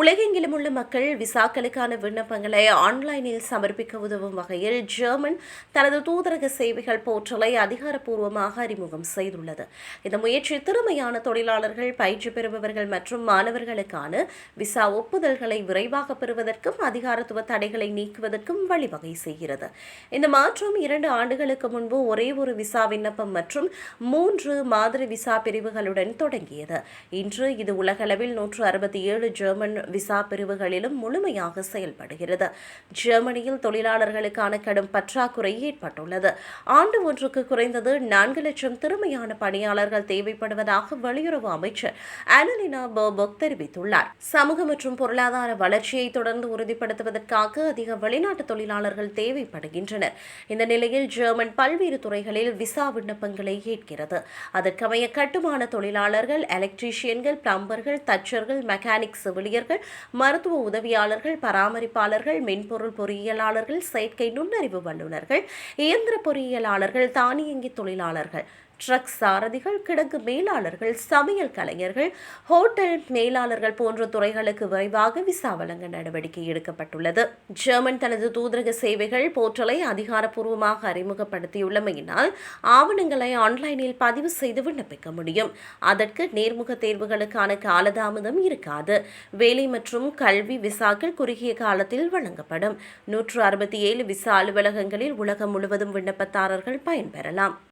உலகெங்கிலும் உள்ள மக்கள் விசாக்களுக்கான விண்ணப்பங்களை ஆன்லைனில் சமர்ப்பிக்க உதவும் வகையில் ஜெர்மன் தனது தூதரக சேவைகள் போர்ட்டலை அதிகாரப்பூர்வமாக அறிமுகம் செய்துள்ளது. இந்த முயற்சி திறமையான தொழிலாளர்கள் பயிற்சி பெறுபவர்கள் மற்றும் மாணவர்களுக்கான விசா ஒப்புதல்களை விரைவாக பெறுவதற்கும் அதிகாரத்துவ தடைகளை நீக்குவதற்கும் வழிவகை செய்கிறது. இந்த மாற்றம் இரண்டு ஆண்டுகளுக்கு முன்பு ஒரே ஒரு விசா விண்ணப்பம் மற்றும் மூன்று மாதிரி விசா பிரிவுகளுடன் தொடங்கியது. இன்று இது உலகளவில் நூற்று அறுபத்தி ஏழு ஜெர்மன் விசா பிரிவுகளிலும் முழுமையாக செயல்படுகிறது. ஜெர்மனியில் தொழிலாளர்களுக்கான கடும் பற்றாக்குறை ஏற்பட்டுள்ளது. ஆண்டு ஒன்றுக்கு குறைந்தது நான்கு லட்சம் திறமையான பணியாளர்கள் தேவைப்படுவதாக வெளியுறவு அமைச்சர் அனலினா போபோக் தெரிவித்துள்ளார். சமூக மற்றும் பொருளாதார வளர்ச்சியை தொடர்ந்து உறுதிப்படுத்துவதற்காக அதிக வெளிநாட்டு தொழிலாளர்கள் தேவைப்படுகின்றனர். இந்த நிலையில் ஜெர்மன் பல்வேறு துறைகளில் விசா விண்ணப்பங்களை ஏற்கிறது. அதற்கமைய கட்டுமான தொழிலாளர்கள் எலக்ட்ரீஷியன்கள் பிளம்பர்கள் தச்சர்கள் மெக்கானிக் செவிலியர்கள் மருத்துவ உதவியாளர்கள் பராமரிப்பாளர்கள் மென்பொருள் பொறியியலாளர்கள் செயற்கை நுண்ணறிவு வல்லுநர்கள் இயந்திர பொறியியலாளர்கள் தானியங்கி தொழிலாளர்கள் ட்ரக் சாரதிகள் கிடங்கு மேலாளர்கள் சமையல் கலைஞர்கள் ஹோட்டல் மேலாளர்கள் போன்ற துறைகளுக்கு விரைவாக விசா வழங்க நடவடிக்கை எடுக்கப்பட்டுள்ளது. ஜெர்மன் தனது தூதரக சேவைகள் போர்ட்டலை அதிகாரப்பூர்வமாக அறிமுகப்படுத்தியுள்ளமையினால் ஆவணங்களை ஆன்லைனில் பதிவு செய்து விண்ணப்பிக்க முடியும். அதற்கு நேர்முக தேர்வுகளுக்கான காலதாமதம் இருக்காது. வேலை மற்றும் கல்வி விசாக்கள் குறுகிய காலத்தில் வழங்கப்படும். நூற்று அறுபத்தி ஏழு விசா அலுவலகங்களில் உலகம் முழுவதும் விண்ணப்பதாரர்கள் பயன்பெறலாம்.